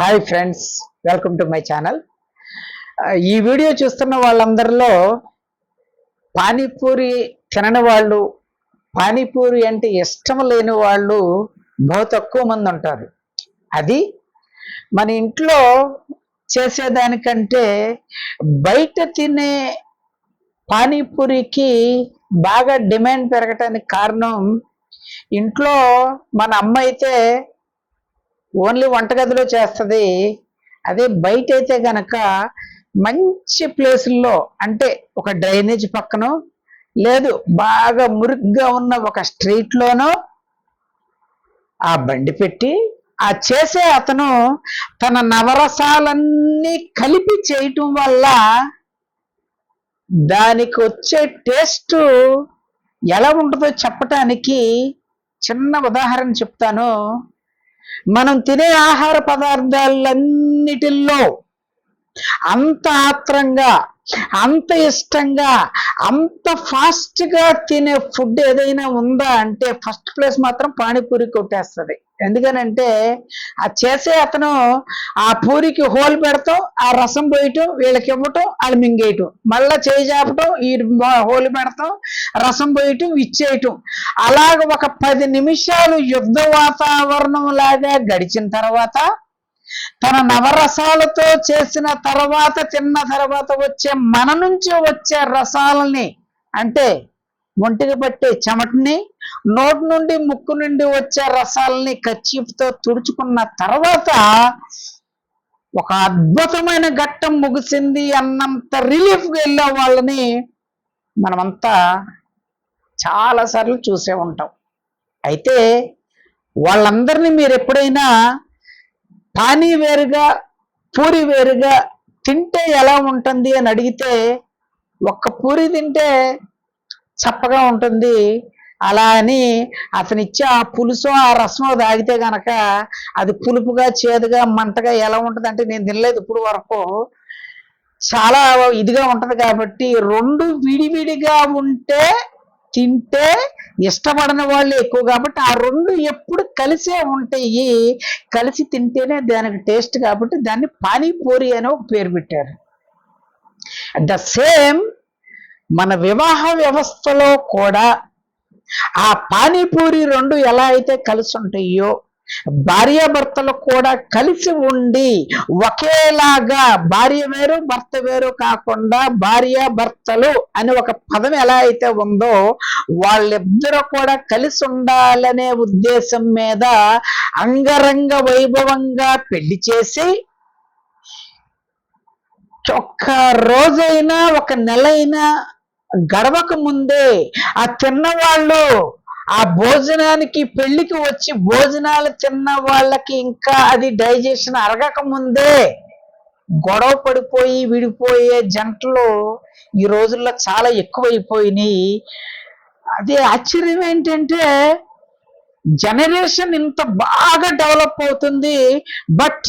Hi friends welcome to my channel ఈ video చూస్తున్న వాళ్ళందరిలో పానీపూరి తినని వాళ్ళు పానీపూరి అంటే ఇష్టం లేని వాళ్ళు బహు తక్కువ మంది ఉంటారు. అది మన ఇంట్లో చేసేదానికంటే బయట తినే పానీపూరికి బాగా డిమాండ్ పెరగటానికి కారణం ఇంట్లో మన అమ్మ అయితే ఓన్లీ వంటగదిలో చేస్తుంది. అదే బయట అయితే గనక మంచి ప్లేసుల్లో అంటే ఒక డ్రైనేజ్ పక్కన లేదు బాగా మురుగ్గా ఉన్న ఒక స్ట్రీట్లోనో ఆ బండి పెట్టి ఆ చేసే అతను తన నవరసాలన్నీ కలిపి చేయటం వల్ల దానికి వచ్చే టేస్ట్ ఎలా ఉంటుందో చెప్పటానికి చిన్న ఉదాహరణ చెప్తాను. మనం తినే ఆహార పదార్థాలన్నిటిల్లో అంత ఆత్రంగా అంత ఇష్టంగా అంత ఫాస్ట్గా తినే ఫుడ్ ఏదైనా ఉందా అంటే ఫస్ట్ ప్లేస్ మాత్రం పానీపూరి కొట్టేస్తుంది. ఎందుకనంటే ఆ చేసే అతను ఆ పూరికి హోల్ పెడతాం ఆ రసం పోయటం వీళ్ళకి ఇవ్వటం వాళ్ళు మింగేయటం. మళ్ళా చేయి చాపటం ఈ హోల్ పెడతాం రసం పోయటం ఇచ్చేయటం. అలాగ ఒక పది నిమిషాలు యుద్ధ వాతావరణం లాగా గడిచిన తర్వాత తన నవరసాలతో చేసిన తర్వాత తిన్న తర్వాత వచ్చే మన నుంచి వచ్చే రసాలని అంటే ఒంటికి పట్టే చెమటని నోటి నుండి ముక్కు నుండి వచ్చే రసాలని కచ్చిపుతో తుడుచుకున్న తర్వాత ఒక అద్భుతమైన ఘట్టం ముగిసింది అన్నంత రిలీఫ్గా వెళ్ళే వాళ్ళని మనమంతా చాలాసార్లు చూసే ఉంటాం. అయితే వాళ్ళందరినీ మీరు ఎప్పుడైనా పానీ వేరుగా పూరి వేరుగా తింటే ఎలా ఉంటుంది అని అడిగితే ఒక్క పూరి తింటే చప్పగా ఉంటుంది. అలా అని అతనిచ్చే ఆ పులుసు ఆ రసము తాగితే గనక అది పులుపుగా చేదుగా మంటగా ఎలా ఉంటుంది అంటే నేను తినలేదు ఇప్పుడు వరకు. చాలా ఇదిగా ఉంటది కాబట్టి రెండు విడివిడిగా ఉంటే తింటే ఇష్టపడని వాళ్ళు ఎక్కువ కాబట్టి ఆ రెండు ఎప్పుడు కలిసే ఉంటాయి. కలిసి తింటేనే దానికి టేస్ట్ కాబట్టి దాన్ని పానీపూరి అని ఒక పేరు పెట్టారు. ద సేమ్ మన వివాహ వ్యవస్థలో కూడా ఆ పానీపూరి రెండు ఎలా అయితే కలిసి ఉంటాయో భార్యాభర్తలు కూడా కలిసి ఉండి ఒకేలాగా భార్య వేరు భర్త వేరు కాకుండా భార్య భర్తలు అని ఒక పదం ఎలా అయితే ఉందో వాళ్ళిద్దరూ కూడా కలిసి ఉండాలనే ఉద్దేశం మీద అంగరంగ వైభవంగా పెళ్ళి చేసి ఒక్క రోజైనా ఒక నెలైనా గడవక ముందే ఆ తిన్నవాళ్ళు ఆ భోజనానికి పెళ్ళికి వచ్చి భోజనాలు తిన్న వాళ్ళకి ఇంకా అది డైజెషన్ అరగక ముందే గొడవ పడిపోయి విడిపోయే జంటలు ఈ రోజుల్లో చాలా ఎక్కువైపోయినాయి. అదే ఆశ్చర్యం ఏంటంటే జనరేషన్ ఇంత బాగా డెవలప్ అవుతుంది. బట్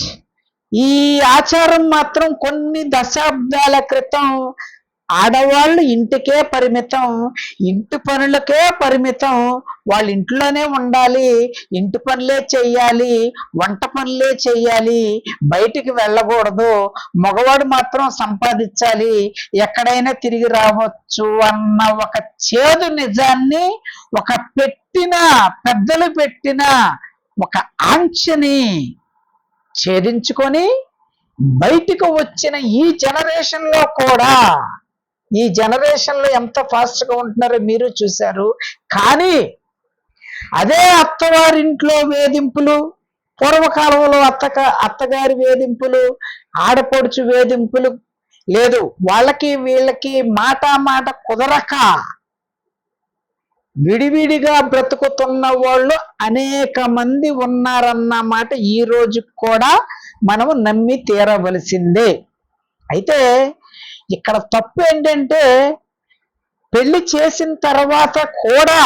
ఈ ఆచారం మాత్రం కొన్ని దశాబ్దాల క్రితం ఆడవాళ్ళు ఇంటికే పరిమితం ఇంటి పనులకే పరిమితం. వాళ్ళ ఇంట్లోనే ఉండాలి ఇంటి పనులే చెయ్యాలి వంట పనులే చెయ్యాలి బయటికి వెళ్ళకూడదు. మగవాడు మాత్రం సంపాదించాలి ఎక్కడైనా తిరిగి రావచ్చు అన్న ఒక చేదు నిజాన్ని ఒక పెట్టిన పెద్దలు పెట్టిన ఒక ఆంక్షని ఛేదించుకొని బయటకు వచ్చిన ఈ జనరేషన్లో కూడా ఈ జనరేషన్లో ఎంత ఫాస్ట్గా ఉంటున్నారో మీరు చూశారు. కానీ అదే అత్తవారింట్లో వేధింపులు పూర్వకాలంలో అత్తక అత్తగారి వేధింపులు ఆడపడుచు వేధింపులు లేదు వాళ్ళకి వీళ్ళకి మాట మాట కుదరక విడివిడిగా బ్రతుకుతున్న వాళ్ళు అనేక మంది ఉన్నారన్న మాట ఈ రోజు కూడా మనము నమ్మి తీరవలసిందే. అయితే ఇక్కడ తప్పు ఏంటంటే పెళ్ళి చేసిన తర్వాత కూడా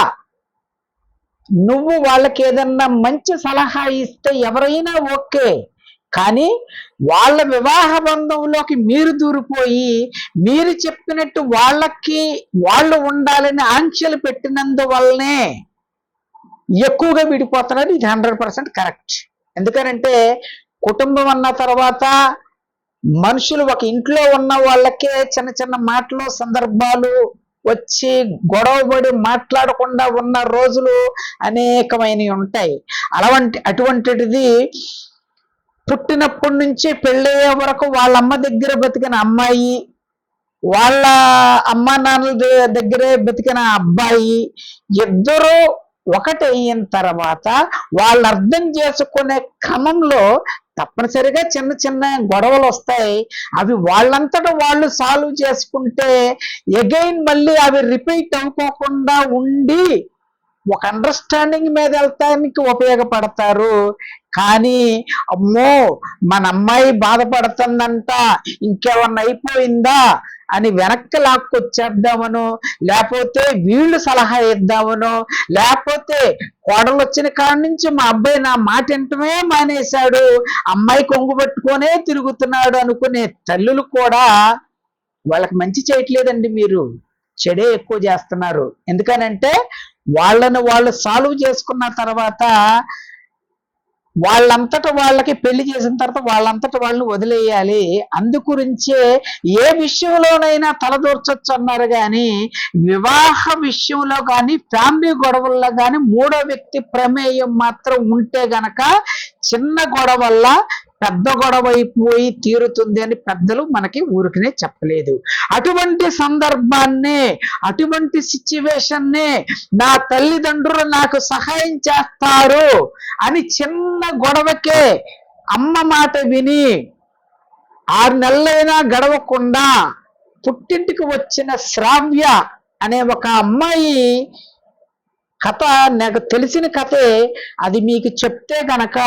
నువ్వు వాళ్ళకి ఏదన్నా మంచి సలహా ఇస్తే ఎవరైనా ఓకే. కానీ వాళ్ళ వివాహ బంధంలోకి మీరు దూరిపోయి మీరు చెప్పినట్టు వాళ్ళకి వాళ్ళు ఉండాలని ఆంక్షలు పెట్టినందువల్లనే ఎక్కువగా విడిపోతున్నారు ఇది హండ్రెడ్ పర్సెంట్ కరెక్ట్. ఎందుకనంటే కుటుంబం అన్న తర్వాత మనుషులు ఒక ఇంట్లో ఉన్న వాళ్ళకే చిన్న చిన్న మాటలు సందర్భాలు వచ్చి గొడవపడి మాట్లాడకుండా ఉన్న రోజులు అనేకమైనవి ఉంటాయి. అలాంటి అటువంటిది పుట్టినప్పటి నుంచి పెళ్ళయ్యే వరకు వాళ్ళ అమ్మ దగ్గర బతికిన అమ్మాయి వాళ్ళ అమ్మ నాన్నల దగ్గరే బతికిన అబ్బాయి ఇద్దరు ఒకటయిన తర్వాత వాళ్ళు అర్థం చేసుకునే క్రమంలో తప్పనిసరిగా చిన్న చిన్న గొడవలు వస్తాయి. అవి వాళ్ళంతటా వాళ్ళు సాల్వ్ చేసుకుంటే ఎగైన్ మళ్ళీ అవి రిపీట్ అవ్వకోకుండా ఉండి ఒక అండర్స్టాండింగ్ మీద వెళ్తానికి ఉపయోగపడతారు. కానీ అమ్మో మన అమ్మాయి బాధపడుతుందంట ఇంకేమన్నా అయిపోయిందా? అని వెనక్కి లాక్కొచ్చేద్దామనో లేకపోతే వీళ్ళు సలహా ఇద్దామనో లేకపోతే కోడలు వచ్చిన కాడ నుంచి మా అబ్బాయి నా మాట వింటమే మానేశాడు అమ్మాయి కొంగు పట్టుకొనే తిరుగుతున్నాడు అనుకునే తల్లులు కూడా వాళ్ళకి మంచి చేయట్లేదండి మీరు. చెడే ఎక్కువ చేస్తున్నారు. ఎందుకనంటే వాళ్ళను వాళ్ళు సాల్వ్ చేసుకున్న తర్వాత వాళ్ళంతట వాళ్ళకి పెళ్ళి చేసిన తర్వాత వాళ్ళంతట వాళ్ళని వదిలేయాలి. అందుగురించే ఏ విషయంలోనైనా తలదూర్చొచ్చు అన్నారు కానీ వివాహ విషయంలో కానీ ఫ్యామిలీ గొడవల్లో కానీ మూడో వ్యక్తి ప్రమేయం మాత్రం ఉంటే గనక చిన్న గొడవల్ల పెద్ద గొడవ అయిపోయి తీరుతుంది అని పెద్దలు మనకి ఊరికనే చెప్పలేదు. అటువంటి సందర్భాన్నే అటువంటి సిచ్యువేషన్నే నా తల్లిదండ్రులు నాకు సహాయం చేస్తారు అని చిన్న గొడవకే అమ్మ మాట విని ఆరు నెలలైనా గడవకుండా పుట్టింటికి వచ్చిన శ్రావ్య అనే ఒక అమ్మాయి కథ నాకు తెలిసిన కథే అది మీకు చెప్తే గనక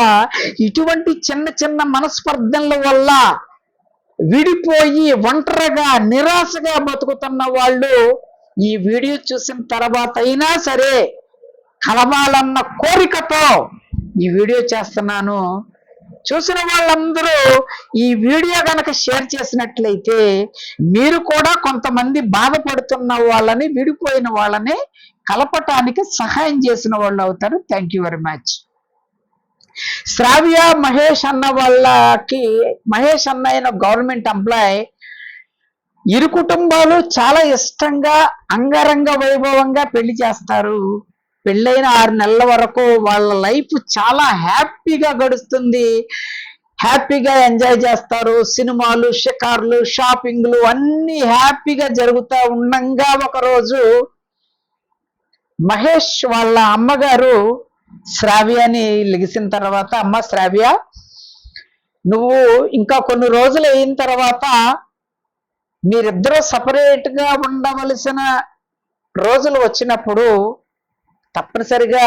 ఇటువంటి చిన్న చిన్న మనస్పర్ధల వల్ల విడిపోయి ఒంటరిగా నిరాశగా బతుకుతున్న వాళ్ళు ఈ వీడియో చూసిన తర్వాత అయినా సరే కలవాలన్న కోరికతో ఈ వీడియో చేస్తున్నాను. చూసిన వాళ్ళందరూ ఈ వీడియో కనుక షేర్ చేసినట్లయితే మీరు కూడా కొంతమంది బాధపడుతున్న వాళ్ళని విడిపోయిన వాళ్ళని కలపటానికి సహాయం చేసిన వాళ్ళు అవుతారు. Thank you very much Sravya Mahesh అన్న వాళ్ళకి మహేష్ అన్న అయిన గవర్నమెంట్ ఎంప్లాయ్ ఇరు కుటుంబాలు చాలా ఇష్టంగా అంగరంగ వైభవంగా పెళ్ళి చేస్తారు. పెళ్ళైన ఆరు నెలల వరకు వాళ్ళ లైఫ్ చాలా హ్యాపీగా గడుస్తుంది. హ్యాపీగా ఎంజాయ్ చేస్తారు. సినిమాలు షికార్లు షాపింగ్లు అన్ని హ్యాపీగా జరుగుతూ ఉండంగా ఒకరోజు మహేష్ వాళ్ళ అమ్మగారు శ్రావ్యని లెగిసిన తర్వాత అమ్మ శ్రావ్య నువ్వు ఇంకా కొన్ని రోజులు అయిన తర్వాత మీరిద్దరూ సపరేట్గా ఉండవలసిన రోజులు వచ్చినప్పుడు తప్పనిసరిగా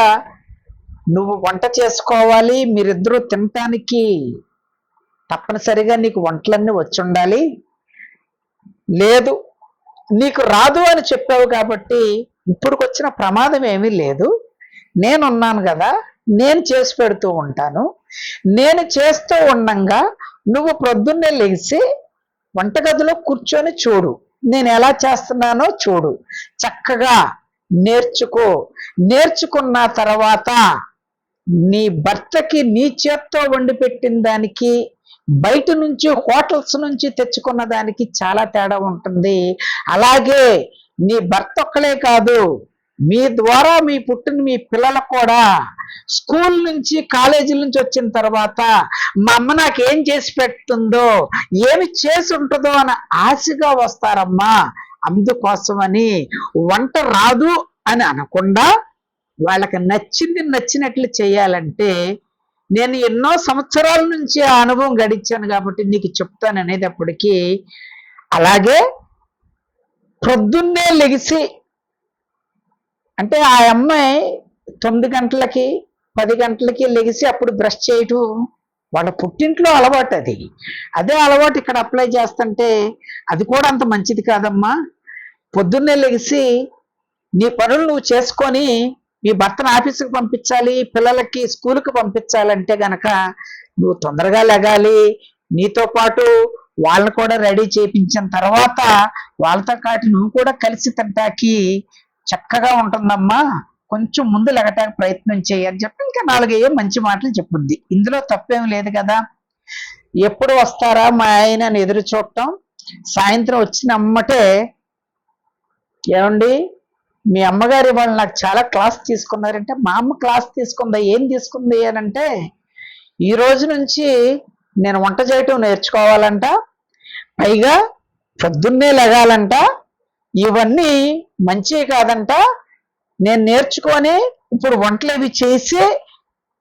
నువ్వు వంట చేసుకోవాలి మీరిద్దరూ తినటానికి తప్పనిసరిగా నీకు వంటలన్నీ వచ్చి ఉండాలి లేదు నీకు రాదు అని చెప్పావు కాబట్టి ఇప్పుడుకొచ్చిన ప్రమాదం ఏమీ లేదు. నేనున్నాను కదా నేను చేసి పెడుతూ ఉంటాను. నేను చేస్తూ ఉండంగా నువ్వు ప్రొద్దున్నే లేచి వంటగదిలో కూర్చొని చూడు. నేను ఎలా చేస్తున్నానో చూడు. చక్కగా నేర్చుకో. నేర్చుకున్న తర్వాత నీ భర్తకి నీ చేత్తో వండి పెట్టిన దానికి బయట నుంచి హోటల్స్ నుంచి తెచ్చుకున్న దానికి చాలా తేడా ఉంటుంది. అలాగే నీ భర్త ఒక్కలే కాదు మీ ద్వారా మీ పుట్టిన మీ పిల్లలకు కూడా స్కూల్ నుంచి కాలేజీ నుంచి వచ్చిన తర్వాత మా అమ్మ నాకేం చేసి పెడుతుందో ఏమి చేసి ఉంటుందో అని ఆశగా వస్తారమ్మా. అందుకోసమని వంట రాదు అని అనకుండా వాళ్ళకి నచ్చింది నచ్చినట్లు చేయాలంటే నేను ఎన్నో సంవత్సరాల నుంచి ఆ అనుభవం గడించాను కాబట్టి నీకు చెప్తాను అనేటప్పటికీ అలాగే ప్రొద్దున్నే లెగిసి అంటే ఆ అమ్మాయి తొమ్మిది గంటలకి పది గంటలకి లెగిసి అప్పుడు బ్రష్ చేయటం వాళ్ళ పుట్టింట్లో అలవాటు అది. అదే అలవాటు ఇక్కడ అప్లై చేస్తుంటే అది కూడా అంత మంచిది కాదమ్మా. పొద్దున్నే లెగిసి నీ పనులు నువ్వు చేసుకొని మీ భర్తను ఆఫీసుకి పంపించాలి పిల్లలకి స్కూల్కి పంపించాలంటే గనక నువ్వు తొందరగా లెగాలి. నీతో పాటు వాళ్ళని కూడా రెడీ చేయించిన తర్వాత వాళ్ళతో పాటు నువ్వు కూడా కలిసి తింటాకి చక్కగా ఉంటుందమ్మా. కొంచెం ముందు లెగటానికి ప్రయత్నం చేయి అని చెప్పి ఇంకా నాలుగయ్యో మంచి మాటలు చెప్పుద్ది. ఇందులో తప్పేం లేదు కదా. ఎప్పుడు వస్తారా మా ఆయన అని ఎదురు చూడటం. సాయంత్రం వచ్చిన అమ్మటే ఏమండి మీ అమ్మగారు వాళ్ళు నాకు చాలా క్లాస్ తీసుకున్నారంటే మా అమ్మ క్లాస్ తీసుకుందా ఏం తీసుకుంది? అని అంటే ఈ రోజు నుంచి నేను వంట చేయటం నేర్చుకోవాలంట పైగా పొద్దున్నే లెగాలంట ఇవన్నీ మంచివి కాదంట నేను నేర్చుకొని ఇప్పుడు వంటలు అవి చేసి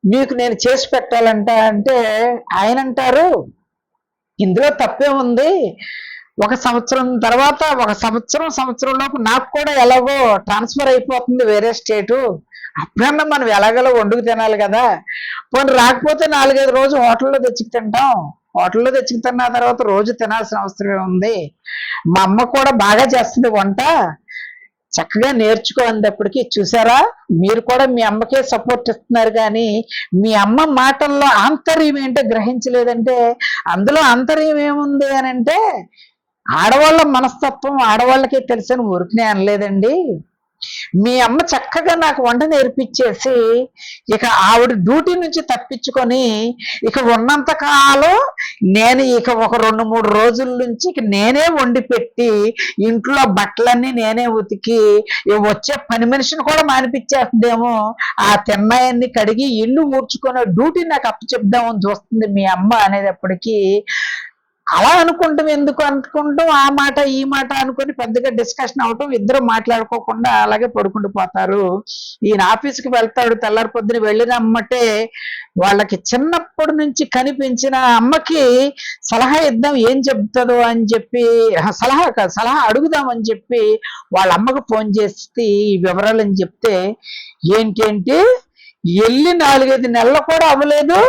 మీకు నేను చేసి పెట్టాలంట అంటే ఆయన అంటారు ఇందులో తప్పే ఉంది. ఒక సంవత్సరం తర్వాత ఒక సంవత్సరం సంవత్సరంలోపు నాకు కూడా ఎలాగో ట్రాన్స్ఫర్ అయిపోతుంది వేరే స్టేటు. అప్పుడన్నా మనం ఎలాగలో వండుకు తినాలి కదా. పోనీ రాకపోతే నాలుగైదు రోజు హోటల్లో తెచ్చుకు తింటాం. హోటల్లో తెచ్చుకు తిన్న తర్వాత రోజు తినాల్సిన అవసరం ఉంది. మా అమ్మ కూడా బాగా చేస్తుంది వంట. చక్కగా నేర్చుకో అనేటప్పటికి చూసారా? మీరు కూడా మీ అమ్మకే సపోర్ట్ ఇస్తున్నారు కానీ మీ అమ్మ మాటల్లో ఆంతర్యం ఏంటో గ్రహించలేదంటే అందులో ఆంతర్యం ఏముంది అని అంటే ఆడవాళ్ళ మనస్తత్వం ఆడవాళ్ళకే తెలుసని ఊరికనే అనలేదండి. మీ అమ్మ చక్కగా నాకు వంట నేర్పించేసి ఇక ఆవిడ డ్యూటీ నుంచి తప్పించుకొని ఇక ఉన్నంత కాలం నేను ఇక ఒక రెండు మూడు రోజుల నుంచి ఇక నేనే వండి పెట్టి ఇంట్లో బట్టలన్నీ నేనే ఉతికి ఇక వచ్చే పని మనిషిని కూడా మానిపించేస్తుందేమో. ఆ తిన్నాయన్ని కడిగి ఇల్లు ఊడ్చుకునే డ్యూటీ నాకు అప్పచెప్దామని చూస్తుంది మీ అమ్మ అనేటప్పటికీ అలా అనుకుంటాం ఎందుకు అనుకుంటాం? ఆ మాట ఈ మాట అనుకుని పెద్దగా డిస్కషన్ అవటం ఇద్దరు మాట్లాడుకోకుండా అలాగే పడుకుంటూ పోతారు. ఈయన ఆఫీస్కి వెళ్తాడు తెల్లారి పొద్దున వెళ్ళిన అమ్మటే వాళ్ళకి చిన్నప్పటి నుంచి కనిపించిన అమ్మకి సలహా ఇద్దాం ఏం చెప్తుందో అని చెప్పి సలహా కాదు సలహా అడుగుదామని చెప్పి వాళ్ళ అమ్మకు ఫోన్ చేసి ఈ వివరాలని చెప్తే ఏంటేంటి వెళ్ళి నాలుగైదు నెలలు కూడా అవ్వలేదు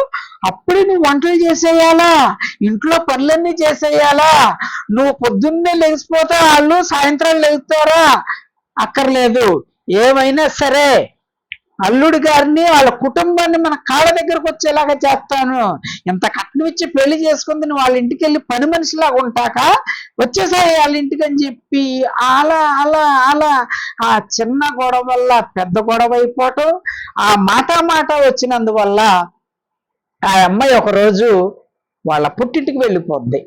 అప్పుడే నువ్వు వంటలు చేసేయాలా? ఇంట్లో పనులన్నీ చేసేయాలా? నువ్వు పొద్దున్నే లెగిసిపోతే వాళ్ళు సాయంత్రం లెగుతారా అక్కర్లేదు. ఏమైనా సరే. అల్లుడు గారిని వాళ్ళ కుటుంబాన్ని మన కాళ్ళ దగ్గరకు వచ్చేలాగా చేస్తాను. ఎంత కట్నం ఇచ్చి పెళ్ళి చేసుకుంది వాళ్ళ ఇంటికి వెళ్ళి పని మనిషిలాగా ఉంటాక వచ్చేసాయి వాళ్ళ ఇంటికి అని చెప్పి అలా అలా అలా. ఆ చిన్న గొడవ వల్ల పెద్ద గొడవ అయిపోవటం ఆ మాట మాట వచ్చినందువల్ల ఆ అమ్మాయి ఒక రోజు వాళ్ళ పుట్టింటికి వెళ్ళిపోద్ది.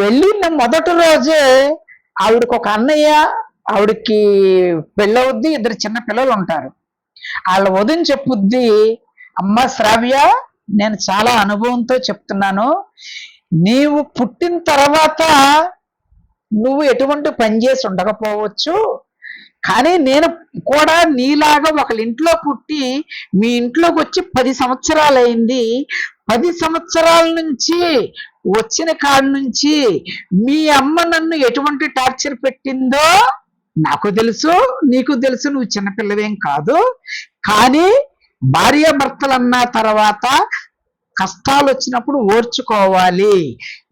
వెళ్ళిన మొదటి రోజే ఆవిడకి ఒక అన్నయ్య ఆవిడకి పెళ్ళవుద్ది ఇద్దరు చిన్న పిల్లలు ఉంటారు. వాళ్ళ వదిన చెప్పుద్ది అమ్మ శ్రావ్య నేను చాలా అనుభవంతో చెప్తున్నాను. నీవు పుట్టిన తర్వాత నువ్వు ఎటువంటి పని చేసి ఉండకపోవచ్చు. కానీ నేను కూడా నీలాగా ఒకళ్ళ ఇంట్లో పుట్టి మీ ఇంట్లోకి వచ్చి పది సంవత్సరాలైంది. పది సంవత్సరాల నుంచి వచ్చిన కాడ నుంచి మీ అమ్మ నన్ను ఎటువంటి టార్చర్ పెట్టిందో నాకు తెలుసు నీకు తెలుసు నువ్వు చిన్నపిల్లవేం కాదు. కానీ భార్యాభర్తలు అన్న తర్వాత కష్టాలు వచ్చినప్పుడు ఓర్చుకోవాలి.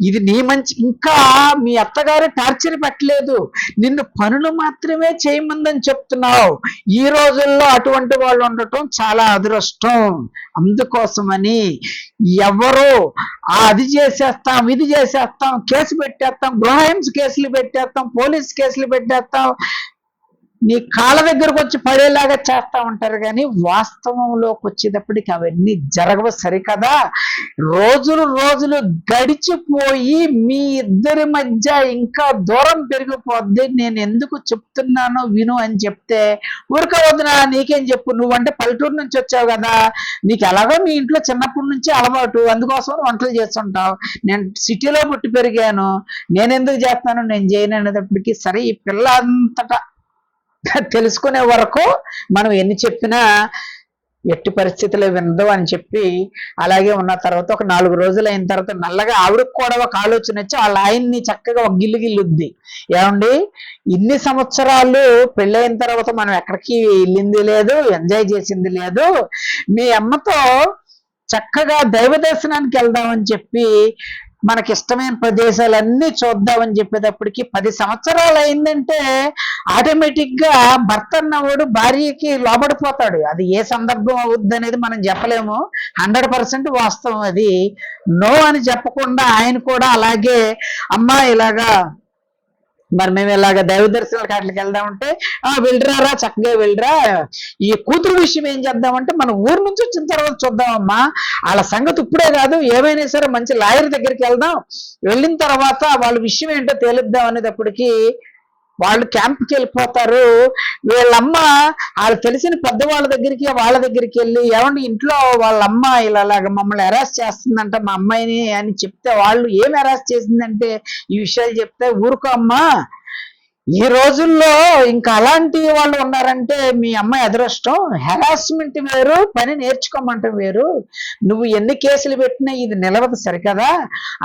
ఇది నీ మంచి ఇంకా మీ అత్తగారు టార్చర్ పెట్టలేదు. నిన్ను పనులు మాత్రమే చేయమందని చెప్తున్నావు. ఈ రోజుల్లో అటువంటి వాళ్ళు ఉండటం చాలా అదృష్టం. అందుకోసమని ఎవరు అది చేసేస్తాం ఇది చేసేస్తాం కేసు పెట్టేస్తాం గృహహింస కేసులు పెట్టేస్తాం పోలీస్ కేసులు పెట్టేస్తాం నీ కాళ్ళ దగ్గరకు వచ్చి పడేలాగా చేస్తా ఉంటారు కానీ వాస్తవంలోకి వచ్చేటప్పటికి అవన్నీ జరగవు సరికదా? రోజులు రోజులు గడిచిపోయి మీ ఇద్దరి మధ్య ఇంకా దూరం పెరిగిపోద్ది. నేను ఎందుకు చెప్తున్నానో విను అని చెప్తే ఊరుకోవద్దునా నీకేం చెప్పు నువ్వంటే పల్లెటూరు నుంచి వచ్చావు కదా. నీకు ఎలాగో మీ ఇంట్లో చిన్నప్పటి నుంచి అలవాటు అందుకోసం వంటలు చేస్తుంటావు. నేను సిటీలో పుట్టి పెరిగాను. నేను ఎందుకు చేస్తాను? నేను చేయను అనేటప్పటికీ సరే ఈ పిల్ల అంతటా తెలుసుకునే వరకు మనం ఎన్ని చెప్పినా ఎట్టి పరిస్థితుల్లో వినదు అని చెప్పి అలాగే ఉన్న తర్వాత ఒక నాలుగు రోజులు అయిన తర్వాత నల్లగా ఆవిడకు కూడా ఒక ఆలోచన వచ్చి వాళ్ళ ఆయన్ని చక్కగా ఒక గిల్లు గిల్లుద్ది ఏమండి? ఇన్ని సంవత్సరాలు పెళ్ళైన తర్వాత మనం ఎక్కడికి వెళ్ళింది లేదు ఎంజాయ్ చేసింది లేదు. మీ అమ్మతో చక్కగా దైవ దర్శనానికి వెళ్దామని చెప్పి మనకి ఇష్టమైన ప్రదేశాలన్నీ చూద్దామని చెప్పేటప్పటికి పది సంవత్సరాలు అయిందంటే ఆటోమేటిక్గా భర్త అన్నవాడు భార్యకి లోబడిపోతాడు. అది ఏ సందర్భం అవుద్ది అనేది మనం చెప్పలేము. హండ్రెడ్ పర్సెంట్ వాస్తవం అది. నో అని చెప్పకుండా ఆయన కూడా అలాగే అమ్మా ఇలాగా మరి మేము ఇలాగ దైవ దర్శనాలకు అట్లకి వెళ్దామంటే ఆ వెళ్ళరారా చక్కగా వెళ్ళరా. ఈ కూతురు విషయం ఏం చేద్దామంటే మన ఊరు నుంచి వచ్చిన తర్వాత చూద్దామమ్మా. వాళ్ళ సంగతి ఇప్పుడే కాదు ఏమైనా సరే మంచి లాయర్ దగ్గరికి వెళ్దాం. వెళ్ళిన తర్వాత వాళ్ళ విషయం ఏంటో తేలిద్దాం అనేటప్పటికీ వాళ్ళు క్యాంప్కి వెళ్ళిపోతారు. వీళ్ళమ్మ వాళ్ళు తెలిసిన పెద్దవాళ్ళ దగ్గరికి వాళ్ళ దగ్గరికి వెళ్ళి ఏమండి ఇంట్లో వాళ్ళ అమ్మ మమ్మల్ని అరెస్ట్ చేస్తుందంట మా అమ్మాయిని అని చెప్తే వాళ్ళు ఏం అరెస్ట్ చేసిందంటే ఈ విషయాలు చెప్తే ఊరుకో అమ్మా ఈ రోజుల్లో ఇంకా అలాంటి వాళ్ళు ఉన్నారంటే మీ అమ్మాయి అదృష్టం. హెరాస్మెంట్ వేరు పని నేర్చుకోమంటాం వేరు. నువ్వు ఎన్ని కేసులు పెట్టినా ఇది నిలవదు సరికదా?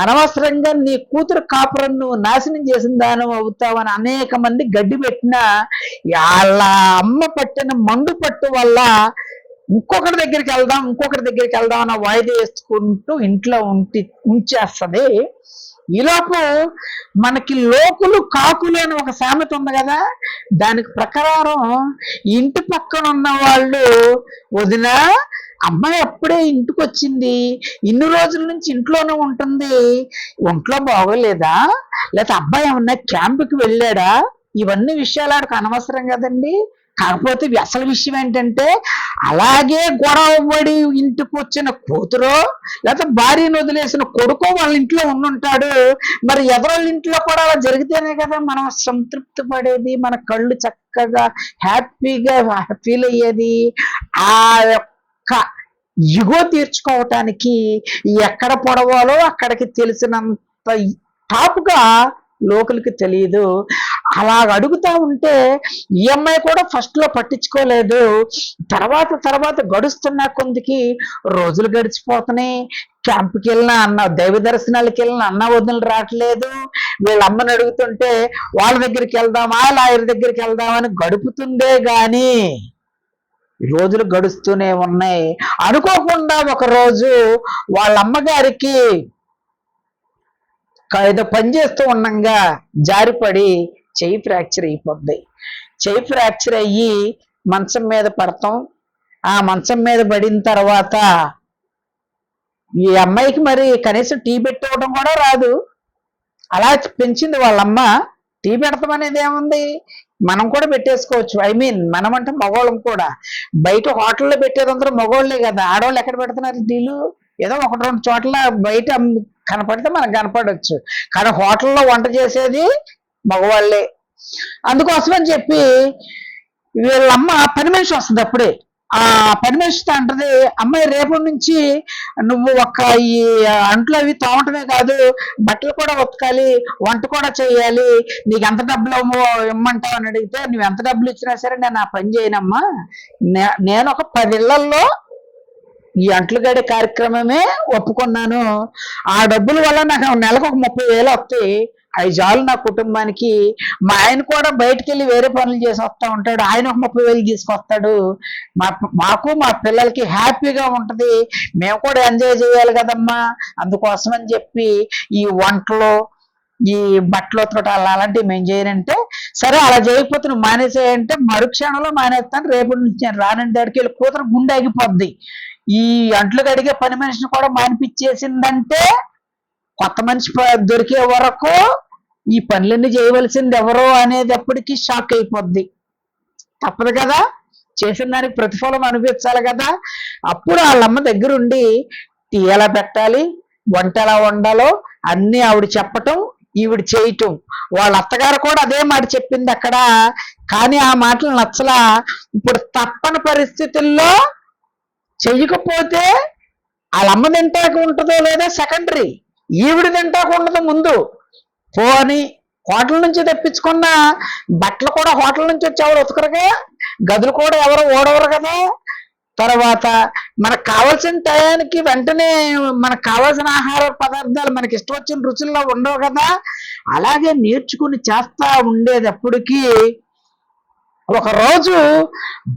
అనవసరంగా నీ కూతురు కాపురం నువ్వు నాశనం చేసిన దానం అవుతావని అనేక మంది గడ్డి పెట్టినా వాళ్ళ అమ్మ పట్టిన మండు పట్టు వల్ల ఇంకొకరి దగ్గరికి వెళ్దాం ఇంకొకరి దగ్గరికి వెళ్దాం అన్న వాయిదా వేసుకుంటూ ఇంట్లో ఉంటి ఉంచేస్తుంది. ఈలోపు మనకి లోకులు కాకులు అని ఒక సామెత ఉంది కదా. దానికి ప్రకారం ఇంటి పక్కన ఉన్న వాళ్ళు వదిన అమ్మాయి అప్పుడే ఇంటికి వచ్చింది. ఇన్ని రోజుల నుంచి ఇంట్లోనే ఉంటుంది. ఒంట్లో బాగోలేదా? లేకపోతే అబ్బాయి ఏమన్నా క్యాంపుకి వెళ్ళాడా? ఇవన్నీ విషయాలు ఆడికి అనవసరం కదండి. కాకపోతే అసలు విషయం ఏంటంటే అలాగే గొడవ పడి ఇంటికి వచ్చిన కూతురు లేకపోతే భార్యను వదిలేసిన కొడుకు వాళ్ళ ఇంట్లో ఉండుంటాడు. మరి ఎవరి ఇంట్లో కూడా అలా జరిగితేనే కదా మనం సంతృప్తి పడేది మన కళ్ళు చక్కగా హ్యాపీగా ఫీల్ అయ్యేది. ఆ యొక్క ఇగో తీర్చుకోవటానికి ఎక్కడ పొడవాలో అక్కడికి తెలిసినంత టాప్గా లోకలికి తెలియదు అలా అడుగుతా ఉంటే ఈ అమ్మాయి కూడా ఫస్ట్లో పట్టించుకోలేదు. తర్వాత తర్వాత గడుస్తున్న కొందికి రోజులు గడిచిపోతున్నాయి. క్యాంప్కి వెళ్ళిన అన్న దైవ దర్శనాలకి వెళ్ళిన అన్న వదులు రావట్లేదు. వీళ్ళ అమ్మని అడుగుతుంటే వాళ్ళ దగ్గరికి వెళ్దామా లాయర్ దగ్గరికి వెళ్దామని గడుపుతుందే గాని రోజులు గడుస్తూనే ఉన్నాయి. అనుకోకుండా ఒకరోజు వాళ్ళ అమ్మగారికి ఏదో పని చేస్తూ ఉండంగా జారిపడి చెయ్యి ఫ్రాక్చర్ అయిపోద్ది. చెయ్యి ఫ్రాక్చర్ అయ్యి మంచం మీద పడతాం. ఆ మంచం మీద పడిన తర్వాత ఈ అమ్మాయికి మరి కనీసం టీ పెట్టుకోవడం కూడా రాదు. అలా పెంచింది వాళ్ళమ్మ టీ పెడతాం అనేది ఏముంది? మనం కూడా పెట్టేసుకోవచ్చు. ఐ మీన్ మనం అంటే మగవాళ్ళం కూడా. బయట హోటల్లో పెట్టేదంతా మగవాళ్ళే కదా. ఆడవాళ్ళు ఎక్కడ పెడుతున్నారు టీలు? ఏదో ఒకటి రెండు చోట్ల బయట అమ్ము- కనపడితే మనకు కనపడవచ్చు కానీ హోటల్లో వంట చేసేది మగవాళ్ళే. అందుకోసమని చెప్పి వీళ్ళమ్మ పని మనిషి వస్తుంది అప్పుడే. ఆ పని మనిషితో అంటది అమ్మాయి రేపటి నుంచి నువ్వు ఒక్క ఈ అంట్లు అవి తోమటమే కాదు బట్టలు కూడా ఉతకాలి వంట కూడా చేయాలి నీకు ఎంత డబ్బులు ఇమ్మంటావు అని అడిగితే నువ్వు ఎంత డబ్బులు ఇచ్చినా సరే నేను ఆ పని చేయనమ్మా. నేను ఒక పది ఇళ్ళలో ఈ అంట్లు గడే కార్యక్రమమే ఒప్పుకున్నాను. ఆ డబ్బుల వల్ల నాకు నెలకు ఒక ముప్పై వేలు వస్తాయి. అవి చాలు నా కుటుంబానికి. మా ఆయన కూడా బయటికి వెళ్ళి వేరే పనులు చేసి వస్తా ఉంటాడు. ఆయన ఒక ముప్పై వేలు తీసుకొస్తాడు. మా మాకు మా పిల్లలకి హ్యాపీగా ఉంటది. మేము కూడా ఎంజాయ్ చేయాలి కదమ్మా. అందుకోసం అని చెప్పి ఈ వంటలు ఈ బట్టలు తోట అలా అలాంటివి మేము చేయనంటే సరే అలా చేయకపోతే నువ్వు మానేసేయంటే మరుక్షణంలో మానేస్తాను రేపటి నుంచి నేను రానండి దాడికి వెళ్ళి కూతురు గుండె ఆగిపోద్ది. ఈ అంట్లు కడిగే పని మనిషిని కూడా మానిపించేసిందంటే కొత్త మనిషి దొరికే వరకు ఈ పనులన్నీ చేయవలసింది ఎవరో ఎప్పటికీ షాక్ అయిపోద్ది. తప్పదు కదా? చేసిన దానికి ప్రతిఫలం అనిపించాలి కదా? అప్పుడు వాళ్ళమ్మ దగ్గరుండి టీ ఎలా పెట్టాలి వంట ఎలా వండాలో అన్ని ఆవిడ చెప్పటం ఈవిడ చేయటం. వాళ్ళ అత్తగారు కూడా అదే మాట చెప్పింది అక్కడ. కానీ ఆ మాటలు నచ్చలా. ఇప్పుడు తప్పని పరిస్థితుల్లో చెయ్యకపోతే వాళ్ళమ్మ తింటాక ఉంటుందో లేదో సెకండరీ ఈవిడ తింటాక ఉండదు ముందు. పోని హోటల్ నుంచి తెప్పించుకున్న బట్టలు కూడా హోటల్ నుంచి వచ్చి ఎవరు ఉతకరుగా? గదులు కూడా ఎవరు ఓడవరు కదా? తర్వాత మనకు కావాల్సిన టయానికి వెంటనే మనకు కావాల్సిన ఆహార పదార్థాలు మనకి ఇష్టం వచ్చిన రుచుల్లో ఉండవు కదా. అలాగే నేర్చుకుని చేస్తా ఉండేటప్పటికీ ఒకరోజు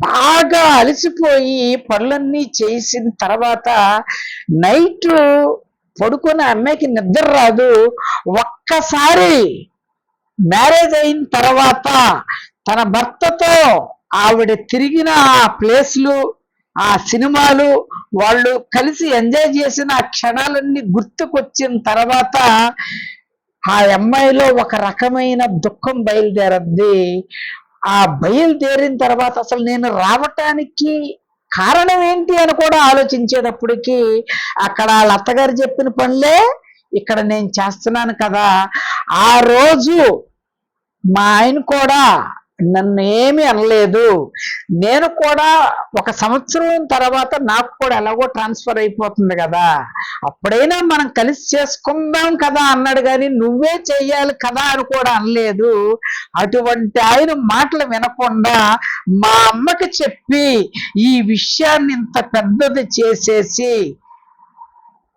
బాగా అలసిపోయి పనులన్నీ చేసిన తర్వాత నైట్ పడుకుని అమ్మాయికి నిద్ర రాదు. ఒక్కసారి మ్యారేజ్ అయిన తర్వాత తన భర్తతో ఆవిడ తిరిగిన ఆ ప్లేస్లు ఆ సినిమాలు వాళ్ళు కలిసి ఎంజాయ్ చేసిన ఆ క్షణాలన్నీ గుర్తుకొచ్చిన తర్వాత ఆ అమ్మాయిలో ఒక రకమైన దుఃఖం బయలుదేరద్ది ఆ బయలుదేరిన తర్వాత అసలు నేను రావటానికి కారణం ఏంటి అని కూడా ఆలోచించేటప్పటికి అక్కడ వాళ్ళ అత్తగారు చెప్పిన పనులే ఇక్కడ నేను చేస్తున్నాను కదా. ఆ రోజు మా ఆయన కూడా నన్ను ఏమీ అనలేదు. నేను కూడా ఒక సంవత్సరం తర్వాత నాకు కూడా ఎలాగో ట్రాన్స్ఫర్ అయిపోతుంది కదా. అప్పుడైనా మనం కలిసి చేసుకుందాం కదా అన్నాడు కానీ నువ్వే చెయ్యాలి కదా అని కూడా అనలేదు. అటువంటి ఆయన మాటలు వినకుండా మా అమ్మకి చెప్పి ఈ విషయాన్ని ఇంత పెద్దది చేసేసి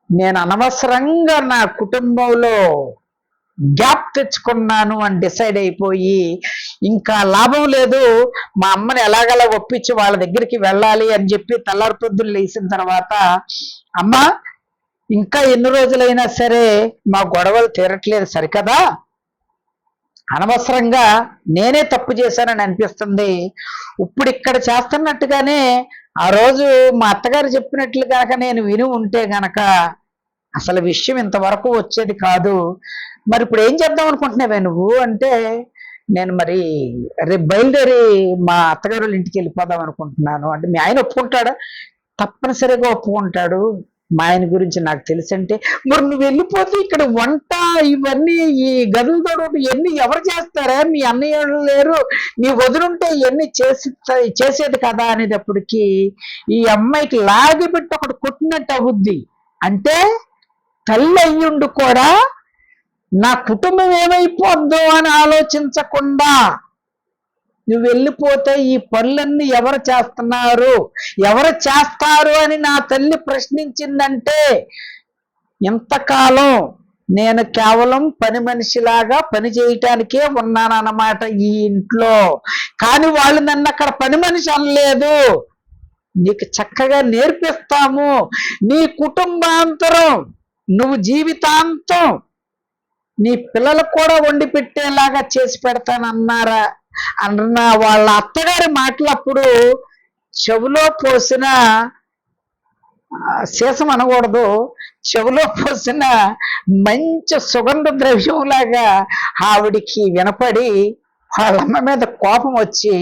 నేను అనవసరంగా నా కుటుంబంలో గ్యాప్ తెచ్చుకున్నాను అని డిసైడ్ అయిపోయి ఇంకా లాభం లేదు. మా అమ్మని ఎలాగలా ఒప్పించి వాళ్ళ దగ్గరికి వెళ్ళాలి అని చెప్పి తెల్లారి లేచిన తర్వాత అమ్మ ఇంకా ఎన్ని రోజులైనా సరే మా గొడవలు తీరట్లేదు సరికదా? అనవసరంగా నేనే తప్పు చేశానని అనిపిస్తుంది. ఇప్పుడు ఇక్కడ చేస్తున్నట్టుగానే ఆ రోజు మా అత్తగారు చెప్పినట్లు కనుక నేను విని ఉంటే గనక అసలు విషయం ఇంతవరకు వచ్చేది కాదు. మరి ఇప్పుడు ఏం చేద్దాం అనుకుంటున్నావే నువ్వు? అంటే నేను మరి రేపు బయలుదేరి మా అత్తగారు వాళ్ళ ఇంటికి వెళ్ళిపోదాం అనుకుంటున్నాను. అంటే మీ ఆయన ఒప్పుకుంటాడా? తప్పనిసరిగా ఒప్పుకుంటాడు. మా ఆయన గురించి నాకు తెలుసు అంటే మరి నువ్వు వెళ్ళిపోతే ఇక్కడ వంట ఇవన్నీ ఈ గదులు తోడు ఇవన్నీ ఎవరు చేస్తారా? మీ అన్నయ్య లేరు. నీ వదులుంటే ఇవన్నీ చేసి చేసేది కదా అనేటప్పటికీ ఈ అమ్మాయికి లాగి పెట్టి ఒకటి కొట్టినట్టు అవుద్ది. అంటే తల్లి అయ్యుండు కూడా నా కుటుంబం ఏమైపోద్దో అని ఆలోచించకుండా నువ్వు వెళ్ళిపోతే ఈ పనులన్నీ ఎవరు చేస్తున్నారు? ఎవరు చేస్తారు అని నా తల్లి ప్రశ్నించిందంటే ఎంతకాలం నేను కేవలం పని మనిషిలాగా పని చేయటానికే ఉన్నానన్నమాట ఈ ఇంట్లో. కానీ వాళ్ళు నన్ను అక్కడ పని మనిషి అనలేదు. నీకు చక్కగా నేర్పిస్తాము. నీ కుటుంబాంతరం నువ్వు జీవితాంతం నీ పిల్లలకు కూడా వండి పెట్టేలాగా చేసి పెడతానన్నారా? అన్న వాళ్ళ అత్తగారి మాటలప్పుడు చెవులో పోసిన శేషం సీసం అనకూడదు. చెవులో పోసిన మంచి సుగంధ ద్రవ్యంలాగా ఆవిడికి వినపడి వాళ్ళమ్మ మీద కోపం వచ్చి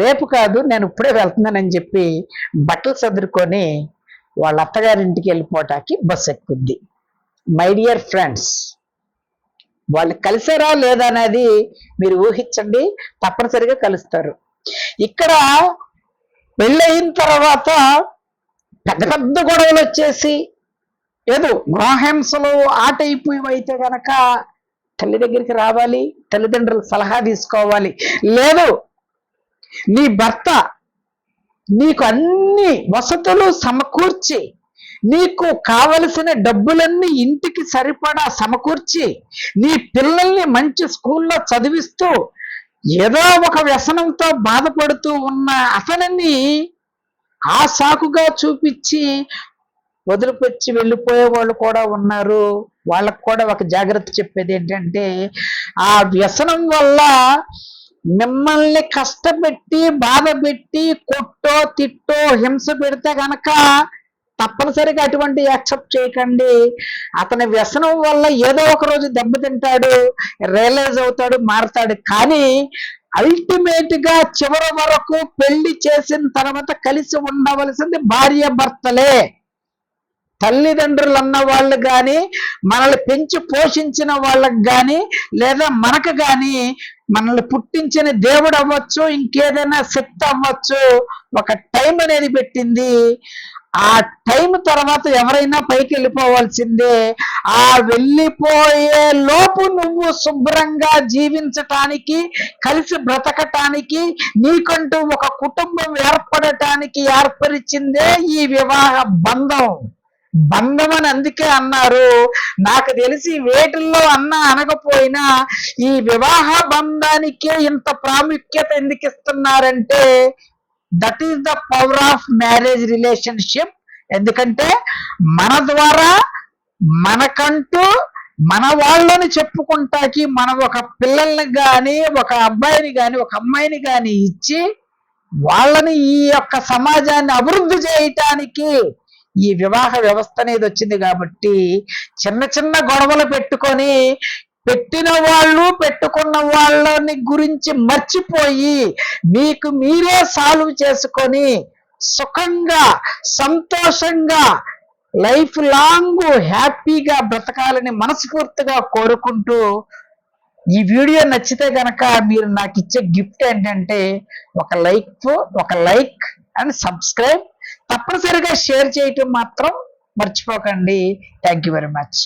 రేపు కాదు నేను ఇప్పుడే వెళ్తున్నానని చెప్పి బట్టలు చదురుకొని వాళ్ళ అత్తగారింటికి వెళ్ళిపోవటానికి బస్ ఎక్కుద్ది. మై డియర్ ఫ్రెండ్స్ వాళ్ళు కలిసారా లేదా అనేది మీరు ఊహించండి తప్పనిసరిగా కలుస్తారు. ఇక్కడ పెళ్ళయిన తర్వాత పెద్ద పెద్ద గొడవలు వచ్చేసి ఏదో గృహహింసలు ఆట అయిపోయివైతే గనక తల్లి దగ్గరికి రావాలి తల్లిదండ్రులు సలహా తీసుకోవాలి. లేదు నీ భర్త నీకు అన్ని వసతులు సమకూర్చి నీకు కావలసిన డబ్బులన్నీ ఇంటికి సరిపడా సమకూర్చి నీ పిల్లల్ని మంచి స్కూల్లో చదివిస్తూ ఏదో ఒక వ్యసనంతో బాధపడుతూ ఉన్న అతనిని ఆ సాకుగా చూపించి వదిలిపెచ్చి వెళ్ళిపోయే వాళ్ళు కూడా ఉన్నారు. వాళ్ళకు కూడా ఒక జాగ్రత్త చెప్పేది ఏంటంటే ఆ వ్యసనం వల్ల మిమ్మల్ని కష్టపెట్టి బాధ పెట్టి కొట్టో తిట్టో హింస పెడితే కనుక తప్పనిసరిగా అటువంటి యాక్సెప్ట్ చేయకండి. అతని వ్యసనం వల్ల ఏదో ఒక రోజు దెబ్బతింటాడు రియలైజ్ అవుతాడు మారతాడు. కానీ అల్టిమేట్గా చివరి వరకు పెళ్ళి చేసిన తర్వాత కలిసి ఉండవలసింది భార్య భర్తలే. తల్లిదండ్రులు అన్న వాళ్ళు కానీ మనల్ని పెంచి పోషించిన వాళ్ళకి కానీ లేదా మనకు కానీ మనల్ని పుట్టించిన దేవుడు అవ్వచ్చు ఇంకేదైనా శక్తి అవ్వచ్చు. ఒక టైం అనేది పెట్టింది. ఆ టైం తర్వాత ఎవరైనా పైకి వెళ్ళిపోవాల్సిందే. ఆ వెళ్ళిపోయే లోపు నువ్వు శుభ్రంగా జీవించటానికి కలిసి బ్రతకటానికి నీకంటూ ఒక కుటుంబం ఏర్పడటానికి ఏర్పరిచిందే ఈ వివాహ బంధం. బంధం అని అందుకే అన్నారు. నాకు తెలిసి వేటిల్లో అన్న అనకపోయినా ఈ వివాహ బంధానికే ఇంత ప్రాముఖ్యత ఎందుకు ఇస్తున్నారంటే that is the power of marriage relationship ఎందుకంటే మన ద్వారా మనకంటూ మన వాళ్ళని చెప్పుకుంటాకి మనం ఒక పిల్లల్ని కానీ ఒక అబ్బాయిని కానీ ఒక అమ్మాయిని కానీ ఇచ్చి వాళ్ళని ఈ యొక్క సమాజాన్ని అభివృద్ధి చేయటానికి ఈ వివాహ వ్యవస్థ అనేది వచ్చింది కాబట్టి చిన్న చిన్న గొడవలు పెట్టుకొని పెట్టిన వాళ్ళు పెట్టుకున్న వాళ్ళని గురించి మర్చిపోయి మీకు మీరే సాల్వ్ చేసుకొని సుఖంగా సంతోషంగా లైఫ్ లాంగ్ హ్యాపీగా బ్రతకాలని మనస్ఫూర్తిగా కోరుకుంటూ ఈ వీడియో నచ్చితే గనక మీరు నాకు ఇచ్చే గిఫ్ట్ ఏంటంటే ఒక లైక్ ఒక లైక్ అండ్ సబ్స్క్రైబ్. తప్పనిసరిగా షేర్ చేయటం మాత్రం మర్చిపోకండి. Thank you very much.